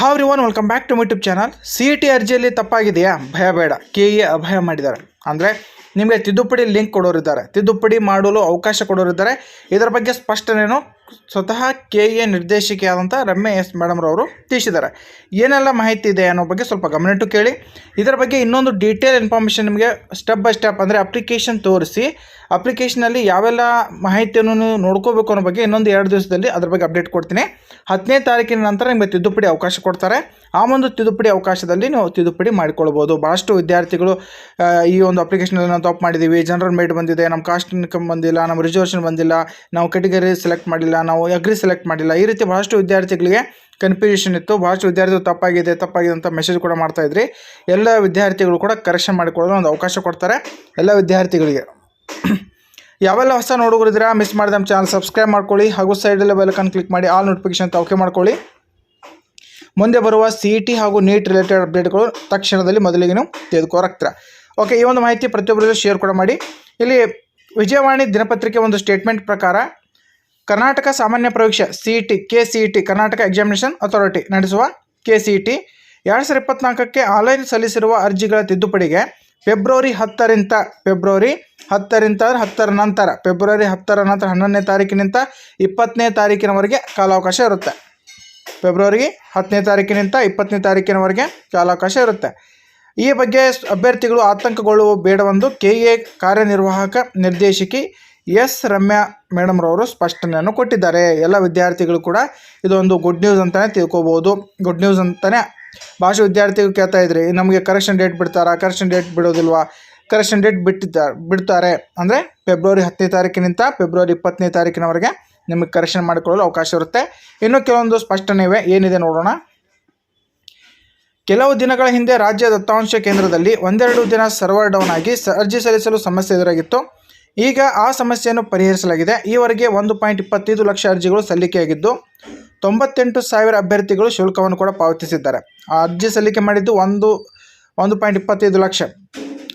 Have one welcome back to YouTube channel C E T ಅರ್ಜಿಯಲ್ಲಿ ತಪ್ಪಾಗಿದೆಯಾ? ಭಯ ಬೇಡ. ಕೆ ಎ ಅಭಯ ಮಾಡಿದ್ದಾರೆ. ಅಂದರೆ ನಿಮಗೆ ತಿದ್ದುಪಡಿ ಲಿಂಕ್ ಕೊಡೋರಿದ್ದಾರೆ. ತಿದ್ದುಪಡಿ ಮಾಡಲು ಅವಕಾಶ ಕೊಡೋರಿದ್ದಾರೆ. ಇದರ ಬಗ್ಗೆ ಸ್ಪಷ್ಟನೆಯನ್ನು ಸ್ವತಃ ಕೆ ಎ ನಿರ್ದೇಶಕಿಯಾದಂಥ ರಮ್ಯ ಎಸ್ ಮೇಡಮ್ರವರು ತಿಳಿಸಿದ್ದಾರೆ. ಏನೆಲ್ಲ ಮಾಹಿತಿ ಇದೆ ಅನ್ನೋ ಬಗ್ಗೆ ಸ್ವಲ್ಪ ಗಮನಿಟ್ಟು ಕೇಳಿ. ಇದರ ಬಗ್ಗೆ ಇನ್ನೊಂದು ಡೀಟೇಲ್ ಇನ್ಫಾರ್ಮೇಷನ್ ನಿಮಗೆ ಸ್ಟೆಪ್ ಬೈ ಸ್ಟೆಪ್ ಅಂದರೆ ಅಪ್ಲಿಕೇಶನ್ ತೋರಿಸಿ ಅಪ್ಲಿಕೇಶನಲ್ಲಿ ಯಾವೆಲ್ಲ ಮಾಹಿತಿಯನ್ನು ನೋಡ್ಕೋಬೇಕು ಅನ್ನೋ ಬಗ್ಗೆ ಇನ್ನೊಂದು ಎರಡು ದಿವಸದಲ್ಲಿ ಅದರ ಬಗ್ಗೆ ಅಪ್ಡೇಟ್ ಕೊಡ್ತೀನಿ. ಹತ್ತನೇ ತಾರೀಕಿನ ನಂತರ ನಿಮಗೆ ತಿದ್ದುಪಡಿ ಅವಕಾಶ ಕೊಡ್ತಾರೆ. ಆ ಒಂದು ತಿದ್ದುಪಡಿ ಅವಕಾಶದಲ್ಲಿ ನೀವು ತಿದ್ದುಪಡಿ ಮಾಡಿಕೊಳ್ಬೋದು. ಭಾಳಷ್ಟು ವಿದ್ಯಾರ್ಥಿಗಳು ಈ ಒಂದು ಅಪ್ಲಿಕೇಶನಲ್ಲಿ ನಾವು ತಪ್ಪು ಮಾಡಿದ್ದೀವಿ ಜನರಲ್ ಮೇಡ್ ಬಂದಿದೆ ನಮ್ಮ ಕಾಸ್ಟ್ ಇನ್ಕಮ್ ಬಂದಿಲ್ಲ ನಮ್ಮ ರಿಸರ್ವೇಷನ್ ಬಂದಿಲ್ಲ, ನಾವು ಕೆಟಗರಿ ಸೆಲೆಕ್ಟ್ ಮಾಡಿಲ್ಲ, ನಾವು ಅಗ್ರಿ ಸೆಲೆಕ್ಟ್ ಮಾಡಿಲ್ಲ. ಈ ರೀತಿ ಭಾಳಷ್ಟು ವಿದ್ಯಾರ್ಥಿಗಳಿಗೆ ಕನ್ಫ್ಯೂಷನ್ ಇತ್ತು. ಭಾಳಷ್ಟು ವಿದ್ಯಾರ್ಥಿಗಳು ತಪ್ಪಾಗಿದೆ ತಪ್ಪಾಗಿದೆ ಅಂತ ಮೆಸೇಜ್ ಕೂಡ ಮಾಡ್ತಾ ಇದ್ರಿ. ಎಲ್ಲ ವಿದ್ಯಾರ್ಥಿಗಳು ಕೂಡ ಕರೆಕ್ಷನ್ ಮಾಡಿಕೊಳ್ಳಲು ಒಂದು ಅವಕಾಶ ಕೊಡ್ತಾರೆ ಎಲ್ಲ ವಿದ್ಯಾರ್ಥಿಗಳಿಗೆ. ಯಾವೆಲ್ಲ ಹೊಸ ನೋಡುಗರಿದ್ದೀರಾ ಮಿಸ್ ಮಾಡಿದ ನಮ್ಮ ಚಾನಲ್ ಸಬ್ಸ್ಕ್ರೈಬ್ ಮಾಡ್ಕೊಳ್ಳಿ. ಹಾಗೂ ಸೈಡಲ್ಲಿ ಬೆಲ್ಕನ್ ಕ್ಲಿಕ್ ಮಾಡಿ ಆಲ್ ನೋಟಿಫಿಕೇಶನ್ ಓಕೆ ಮಾಡ್ಕೊಳ್ಳಿ. ಮುಂದೆ ಬರುವ ಸಿ ಇ ಟಿ ಹಾಗೂ ನೀಟ್ ರಿಲೇಟೆಡ್ ಅಪ್ಡೇಟ್ಗಳು ತಕ್ಷಣದಲ್ಲಿ ಮೊದಲಿಗೆ ನೀವು ತೆಗೆದುಕೋರಾಗ್ತೀರ ಓಕೆ ಈ ಒಂದು ಮಾಹಿತಿ ಪ್ರತಿಯೊಬ್ಬರಿಗೂ ಶೇರ್ ಕೂಡ ಮಾಡಿ. ಇಲ್ಲಿ ವಿಜಯವಾಣಿ ದಿನಪತ್ರಿಕೆ ಒಂದು ಸ್ಟೇಟ್ಮೆಂಟ್ ಪ್ರಕಾರ ಕರ್ನಾಟಕ ಸಾಮಾನ್ಯ ಪರೀಕ್ಷೆ C E T K C Karnataka examination authority ನಡೆಸುವ ಕೆ ಸಿ ಇ ಎರಡು ಸಾವಿರದ ಇಪ್ಪತ್ನಾಲ್ಕಕ್ಕೆ ಆನ್ಲೈನ್ ಸಲ್ಲಿಸಿರುವ ಅರ್ಜಿಗಳ ತಿದ್ದುಪಡಿಗೆ ಫೆಬ್ರವರಿ ಹತ್ತರಿಂದ ಫೆಬ್ರವರಿ ಹತ್ತರಿಂದ ಅಂದರೆ ಹತ್ತರ ನಂತರ ಫೆಬ್ರವರಿ ಹತ್ತರ ನಂತರ ಹನ್ನೊಂದನೇ ತಾರೀಕಿನಿಂದ ಇಪ್ಪತ್ತನೇ ತಾರೀಕಿನವರೆಗೆ ಕಾಲಾವಕಾಶ ಇರುತ್ತೆ. ಫೆಬ್ರವರಿ ಹತ್ತನೇ ತಾರೀಕಿನಿಂದ ಇಪ್ಪತ್ತನೇ ತಾರೀಕಿನವರೆಗೆ ಕಾಲಾವಕಾಶ ಇರುತ್ತೆ. ಈ ಬಗ್ಗೆ ಅಭ್ಯರ್ಥಿಗಳು ಆತಂಕಗೊಳ್ಳುವ ಬೇಡವೆಂದು ಕೆ ಎ ಕಾರ್ಯನಿರ್ವಾಹಕ ನಿರ್ದೇಶಕಿ ಎಸ್ ರಮ್ಯಾ ಮೇಡಮ್ರವರು ಸ್ಪಷ್ಟನೆಯನ್ನು ಕೊಟ್ಟಿದ್ದಾರೆ. ಎಲ್ಲ ವಿದ್ಯಾರ್ಥಿಗಳು ಕೂಡ ಇದೊಂದು ಗುಡ್ ನ್ಯೂಸ್ ಅಂತಲೇ ತಿಳ್ಕೊಬೋದು. ಗುಡ್ ನ್ಯೂಸ್ ಅಂತಲೇ ಭಾಷೆ ವಿದ್ಯಾರ್ಥಿಗಳು ಕೇಳ್ತಾ ಇದ್ರಿ, ನಮಗೆ ಕರೆಕ್ಷನ್ ಡೇಟ್ ಬಿಡ್ತಾರಾ ಕರೆಕ್ಷನ್ ಡೇಟ್ ಬಿಡೋದಿಲ್ವಾ? ಕರೆಕ್ಷನ್ ಡೇಟ್ ಬಿಟ್ಟಿದ್ದಾರೆ ಬಿಡ್ತಾರೆ. ಅಂದರೆ ಫೆಬ್ರವರಿ ಹತ್ತನೇ ತಾರೀಕಿನಿಂದ ಫೆಬ್ರವರಿ ಇಪ್ಪತ್ತನೇ ತಾರೀಕಿನವರೆಗೆ ನಿಮಗೆ ಕರೆಕ್ಷನ್ ಮಾಡಿಕೊಳ್ಳಲು ಅವಕಾಶ ಇರುತ್ತೆ. ಇನ್ನು ಕೆಲವೊಂದು ಸ್ಪಷ್ಟನೆ ಇವೆ ಏನಿದೆ ನೋಡೋಣ. ಕೆಲವು ದಿನಗಳ ಹಿಂದೆ ರಾಜ್ಯ ದತ್ತಾಂಶ ಕೇಂದ್ರದಲ್ಲಿ ಒಂದೆರಡು ದಿನ ಸರ್ವರ್ ಡೌನ್ ಆಗಿ ಅರ್ಜಿ ಸಲ್ಲಿಸಲು ಸಮಸ್ಯೆ ಎದುರಾಗಿತ್ತು. ಈಗ ಆ ಸಮಸ್ಯೆಯನ್ನು ಪರಿಹರಿಸಲಾಗಿದೆ. ಈವರೆಗೆ ಒಂದು ಪಾಯಿಂಟ್ ಇಪ್ಪತ್ತೈದು ಲಕ್ಷ ಅರ್ಜಿಗಳು ಸಲ್ಲಿಕೆಯಾಗಿದ್ದು, ತೊಂಬತ್ತೆಂಟು ಸಾವಿರ ಅಭ್ಯರ್ಥಿಗಳು ಶುಲ್ಕವನ್ನು ಕೂಡ ಪಾವತಿಸಿದ್ದಾರೆ. ಆ ಅರ್ಜಿ ಸಲ್ಲಿಕೆ ಮಾಡಿದ್ದು ಒಂದು ಒಂದು ಪಾಯಿಂಟ್ ಇಪ್ಪತ್ತೈದು ಲಕ್ಷ.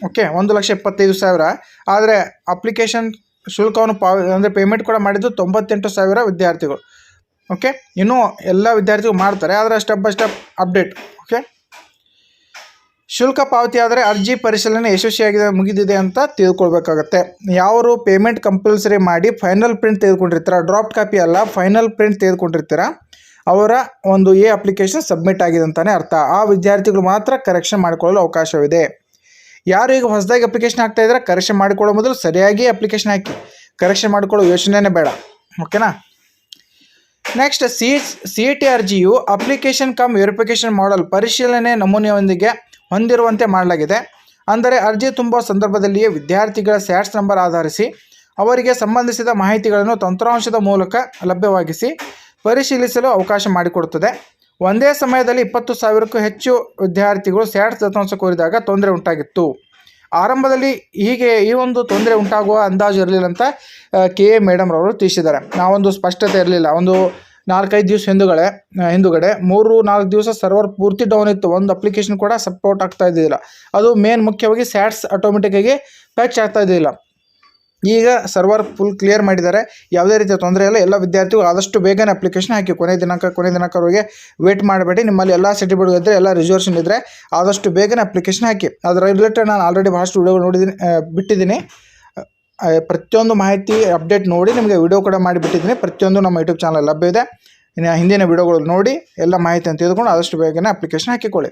ಓಕೆ, ಒಂದು ಲಕ್ಷ ಇಪ್ಪತ್ತೈದು ಸಾವಿರ. ಆದರೆ ಅಪ್ಲಿಕೇಶನ್ ಶುಲ್ಕವನ್ನು ಪಾವ ಅಂದರೆ ಪೇಮೆಂಟ್ ಕೂಡ ಮಾಡಿದ್ದು ತೊಂಬತ್ತೆಂಟು ಸಾವಿರ ವಿದ್ಯಾರ್ಥಿಗಳು. ಓಕೆ ಇನ್ನೂ ಎಲ್ಲ ವಿದ್ಯಾರ್ಥಿಗಳು ಮಾಡ್ತಾರೆ. ಆದರೆ step by step update okay ಶುಲ್ಕ ಪಾವತಿ ಆದರೆ ಅರ್ಜಿ ಪರಿಶೀಲನೆ ಯಶಸ್ವಿಯಾಗಿದೆ, ಮುಗಿದಿದೆ ಅಂತ ತಿಳ್ಕೊಳ್ಬೇಕಾಗತ್ತೆ. ಯಾವರು ಪೇಮೆಂಟ್ ಕಂಪಲ್ಸರಿ ಮಾಡಿ ಫೈನಲ್ ಪ್ರಿಂಟ್ ತೆಗೆದುಕೊಂಡಿರ್ತೀರ ಡ್ರಾಫ್ಟ್ ಕಾಪಿ ಅಲ್ಲ ಫೈನಲ್ ಪ್ರಿಂಟ್ ತೆಗೆದುಕೊಂಡಿರ್ತೀರ, ಅವರ ಒಂದು ಎ ಅಪ್ಲಿಕೇಶನ್ ಸಬ್ಮಿಟ್ ಆಗಿದೆ ಅಂತಲೇ ಅರ್ಥ. ಆ ವಿದ್ಯಾರ್ಥಿಗಳು ಮಾತ್ರ ಕರೆಕ್ಷನ್ ಮಾಡಿಕೊಳ್ಳಲು ಅವಕಾಶವಿದೆ. ಯಾರು ಈಗ ಹೊಸದಾಗಿ ಅಪ್ಲಿಕೇಶನ್ ಹಾಕ್ತಾ ಇದ್ರೆ ಕರೆಕ್ಷನ್ ಮಾಡಿಕೊಳ್ಳೋ ಮೊದಲು ಸರಿಯಾಗಿ ಅಪ್ಲಿಕೇಶನ್ ಹಾಕಿ. ಕರೆಕ್ಷನ್ ಮಾಡಿಕೊಳ್ಳೋ ಯೋಚನೆನೇ ಬೇಡ. ಓಕೆನಾ ನೆಕ್ಸ್ಟ್ ಸಿ ಸಿ ಟಿ ಅರ್ಜಿಯು ಅಪ್ಲಿಕೇಶನ್ ಕಮ್ ವೆರಿಫಿಕೇಷನ್ ಮಾಡಲ್ ಪರಿಶೀಲನೆ ನಮೂನೆಯೊಂದಿಗೆ ಹೊಂದಿರುವಂತೆ ಮಾಡಲಾಗಿದೆ. ಅಂದರೆ ಅರ್ಜಿ ತುಂಬುವ ಸಂದರ್ಭದಲ್ಲಿಯೇ ವಿದ್ಯಾರ್ಥಿಗಳ ಸ್ಯಾಟ್ಸ್ ನಂಬರ್ ಆಧರಿಸಿ ಅವರಿಗೆ ಸಂಬಂಧಿಸಿದ ಮಾಹಿತಿಗಳನ್ನು ತಂತ್ರಾಂಶದ ಮೂಲಕ ಲಭ್ಯವಾಗಿಸಿ ಪರಿಶೀಲಿಸಲು ಅವಕಾಶ ಮಾಡಿಕೊಡುತ್ತದೆ. ಒಂದೇ ಸಮಯದಲ್ಲಿ ಇಪ್ಪತ್ತು ಸಾವಿರಕ್ಕೂ ಹೆಚ್ಚು ವಿದ್ಯಾರ್ಥಿಗಳು ಸ್ಯಾಟ್ಸ್ ದತ್ತಾಂಶ ಕೋರಿದಾಗ ತೊಂದರೆ ಉಂಟಾಗಿತ್ತು. ಆರಂಭದಲ್ಲಿ ಹೀಗೆ ಈ ಒಂದು ತೊಂದರೆ ಉಂಟಾಗುವ ಅಂದಾಜು ಇರಲಿಲ್ಲ ಅಂತ ಕೆ ಎ ಮೇಡಮ್ ಅವರು ತಿಳಿಸಿದ್ದಾರೆ. ನಾವೊಂದು ಸ್ಪಷ್ಟತೆ ಇರಲಿಲ್ಲ. ಒಂದು ನಾಲ್ಕೈದು ದಿವಸ ಹಿಂದುಗಡೆ ಹಿಂದುಗಡೆ, ಮೂರು ನಾಲ್ಕು ದಿವಸ ಸರ್ವರ್ ಪೂರ್ತಿ ಡೌನ್ ಇತ್ತು. ಒಂದು ಅಪ್ಲಿಕೇಶನ್ ಕೂಡ ಸಪೋರ್ಟ್ ಆಗ್ತಾ ಇದ್ದಿಲ್ಲ ಅದು ಮೇನ್ ಮುಖ್ಯವಾಗಿ ಸ್ಯಾಟ್ಸ್ ಆಟೋಮೆಟಿಕ್ಕಾಗಿ ಪ್ಯಾಚ್ ಆಗ್ತಾ ಇದ್ದಿಲ್ಲ ಈಗ ಸರ್ವರ್ ಫುಲ್ ಕ್ಲಿಯರ್ ಮಾಡಿದ್ದಾರೆ. ಯಾವುದೇ ರೀತಿಯ ತೊಂದರೆ ಇಲ್ಲ. ಎಲ್ಲ ವಿದ್ಯಾರ್ಥಿಗಳು ಆದಷ್ಟು ಬೇಗನೆ ಅಪ್ಲಿಕೇಶನ್ ಹಾಕಿ ಕೊನೆ ದಿನಾಂಕ, ಕೊನೆ ದಿನಾಂಕವರೆಗೆ ವೇಟ್ ಮಾಡಬೇಡಿ. ನಿಮ್ಮಲ್ಲಿ ಎಲ್ಲ ಸರ್ಟಿಫಿಕೇಟ್ ಇದ್ದರೆ ಎಲ್ಲ ರಿಸರ್ವೇಷನ್ ಇದ್ದರೆ ಆದಷ್ಟು ಬೇಗನೆ ಅಪ್ಲಿಕೇಶನ್ ಹಾಕಿ. ಅದರ ರಿಲೇಟೆಡ್ ನಾನು ಆಲ್ರೆಡಿ ಭಾಳಷ್ಟು ವೀಡಿಯೋಗಳು ನೋಡಿದ್ದೀನಿ ಬಿಟ್ಟಿದ್ದೀನಿ. ಪ್ರತಿಯೊಂದು ಮಾಹಿತಿ ಅಪ್ಡೇಟ್ ನೋಡಿ ನಿಮಗೆ ವಿಡಿಯೋ ಕೂಡ ಮಾಡಿ ಬಿಟ್ಟಿದ್ದೀನಿ. ಪ್ರತಿಯೊಂದು ನಮ್ಮ ಯೂಟ್ಯೂಬ್ ಚಾನಲ್ ಲಭ್ಯ ಇದೆ. ಇನ್ನು ಹಿಂದಿನ ವಿಡಿಯೋಗಳು ನೋಡಿ, ಎಲ್ಲ ಮಾಹಿತಿಯನ್ನು ತೆಗೆದುಕೊಂಡು ಆದಷ್ಟು ಬೇಗನೆ ಅಪ್ಲಿಕೇಶನ್ ಹಾಕಿಕೊಳ್ಳಿ.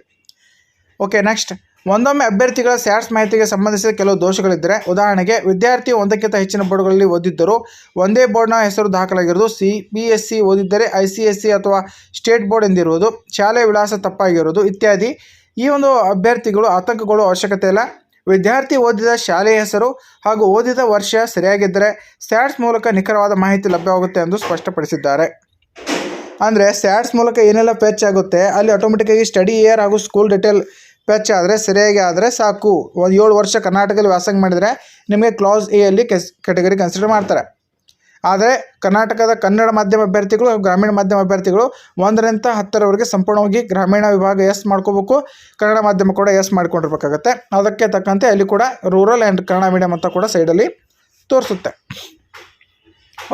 ಓಕೆ ನೆಕ್ಸ್ಟ್ ಒಂದೊಮ್ಮೆ ಅಭ್ಯರ್ಥಿಗಳ ಸ್ಯಾಟ್ಸ್ ಮಾಹಿತಿಗೆ ಸಂಬಂಧಿಸಿದ ಕೆಲವು ದೋಷಗಳಿದ್ದರೆ, ಉದಾಹರಣೆಗೆ ವಿದ್ಯಾರ್ಥಿ ಒಂದಕ್ಕಿಂತ ಹೆಚ್ಚಿನ ಬೋರ್ಡ್ಗಳಲ್ಲಿ ಓದಿದ್ದರೂ, ಒಂದೇ ಬೋರ್ಡ್ನ ಹೆಸರು ದಾಖಲಾಗಿರುವುದು ಸಿ ಬಿ ಎಸ್ ಸಿ ಓದಿದ್ದರೆ ಐ ಸಿ ಎಸ್ ಸಿ ಅಥವಾ ಸ್ಟೇಟ್ ಬೋರ್ಡ್ ಎಂದಿರುವುದು, ಶಾಲೆ ವಿಳಾಸ ತಪ್ಪಾಗಿರುವುದು ಇತ್ಯಾದಿ. ಈ ಒಂದು ಅಭ್ಯರ್ಥಿಗಳು ಆತಂಕಗಳು ಅವಶ್ಯಕತೆ ಇಲ್ಲ. ವಿದ್ಯಾರ್ಥಿ ಓದಿದ ಶಾಲೆಯ ಹೆಸರು ಹಾಗೂ ಓದಿದ ವರ್ಷ ಸರಿಯಾಗಿದ್ದರೆ, ಸ್ಯಾಟ್ಸ್ ಮೂಲಕ ನಿಖರವಾದ ಮಾಹಿತಿ ಲಭ್ಯವಾಗುತ್ತೆ ಎಂದು ಸ್ಪಷ್ಟಪಡಿಸಿದ್ದಾರೆ. ಅಂದರೆ, ಸ್ಯಾಟ್ಸ್ ಮೂಲಕ ಏನೆಲ್ಲ ಪೇಚ್ ಆಗುತ್ತೆ, ಅಲ್ಲಿ ಆಟೋಮೆಟಿಕ್ಕಾಗಿ ಸ್ಟಡಿ ಇಯರ್ ಹಾಗೂ ಸ್ಕೂಲ್ ಡಿಟೇಲ್ ಪ್ಯಾಚ್ ಆದರೆ, ಸರಿಯಾಗಿ ಆದರೆ ಸಾಕು. ಒಂದು ಏಳು ವರ್ಷ ಕರ್ನಾಟಕದಲ್ಲಿ ವ್ಯಾಸಂಗ ಮಾಡಿದರೆ ನಿಮಗೆ ಕ್ಲಾಸ್ ಎ ಅಲ್ಲಿ ಕೆಸ್ ಕೆಟಗರಿ ಕನ್ಸಿಡರ್ ಮಾಡ್ತಾರೆ. ಆದರೆ, ಕರ್ನಾಟಕದ ಕನ್ನಡ ಮಾಧ್ಯಮ ಅಭ್ಯರ್ಥಿಗಳು ಗ್ರಾಮೀಣ ಮಾಧ್ಯಮ ಅಭ್ಯರ್ಥಿಗಳು ಒಂದರಿಂದ ಹತ್ತರವರೆಗೆ ಸಂಪೂರ್ಣವಾಗಿ ಗ್ರಾಮೀಣ ವಿಭಾಗ ಎಸ್ ಮಾಡ್ಕೋಬೇಕು. ಕನ್ನಡ ಮಾಧ್ಯಮ ಕೂಡ ಎಸ್ ಮಾಡ್ಕೊಂಡಿರ್ಬೇಕಾಗತ್ತೆ. ಅದಕ್ಕೆ ತಕ್ಕಂತೆ ಅಲ್ಲಿ ಕೂಡ ರೂರಲ್ ಆ್ಯಂಡ್ ಕನ್ನಡ ಮೀಡಿಯಮ್ ಅಂತ ಕೂಡ ಸೈಡಲ್ಲಿ ತೋರಿಸುತ್ತೆ.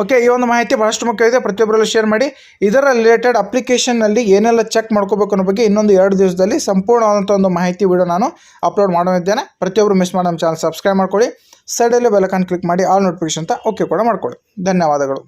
ಓಕೆ ಈ ಒಂದು ಮಾಹಿತಿ ಬಹಳಷ್ಟು ಮುಖ್ಯವಿದೆ ಪ್ರತಿಯೊಬ್ಬರಲ್ಲೂ ಶೇರ್ ಮಾಡಿ. ಇದರ ರಿಲೇಟೆಡ್ ಅಪ್ಲಿಕೇಶನ್ನಲ್ಲಿ ಏನೆಲ್ಲ ಚೆಕ್ ಮಾಡ್ಕೋಬೇಕು ಅನ್ನೋ ಬಗ್ಗೆ ಇನ್ನೊಂದು ಎರಡು ದಿವಸದಲ್ಲಿ ಸಂಪೂರ್ಣವಾದಂಥ ಒಂದು ಮಾಹಿತಿ ವಿಡಿಯೋ ನಾನು ಅಪ್ಲೋಡ್ ಮಾಡೋದಿದ್ದೇನೆ ಪ್ರತಿಯೊಬ್ಬರು ಮಿಸ್ ಮಾಡೋ ನಮ್ಮ ಚಾನಲ್ ಸಬ್ಸ್ಕ್ರೈಬ್ ಮಾಡ್ಕೊಳ್ಳಿ. ಸೈಡಲ್ಲಿ ಬೆಲಕಾನ್ ಕ್ಲಿಕ್ ಮಾಡಿ ಆಲ್ ನೋಟಿಫಿಕೇಶನ್ ಅಂತ ಓಕೆ ಕೂಡ ಮಾಡ್ಕೊಳ್ಳಿ. ಧನ್ಯವಾದಗಳು.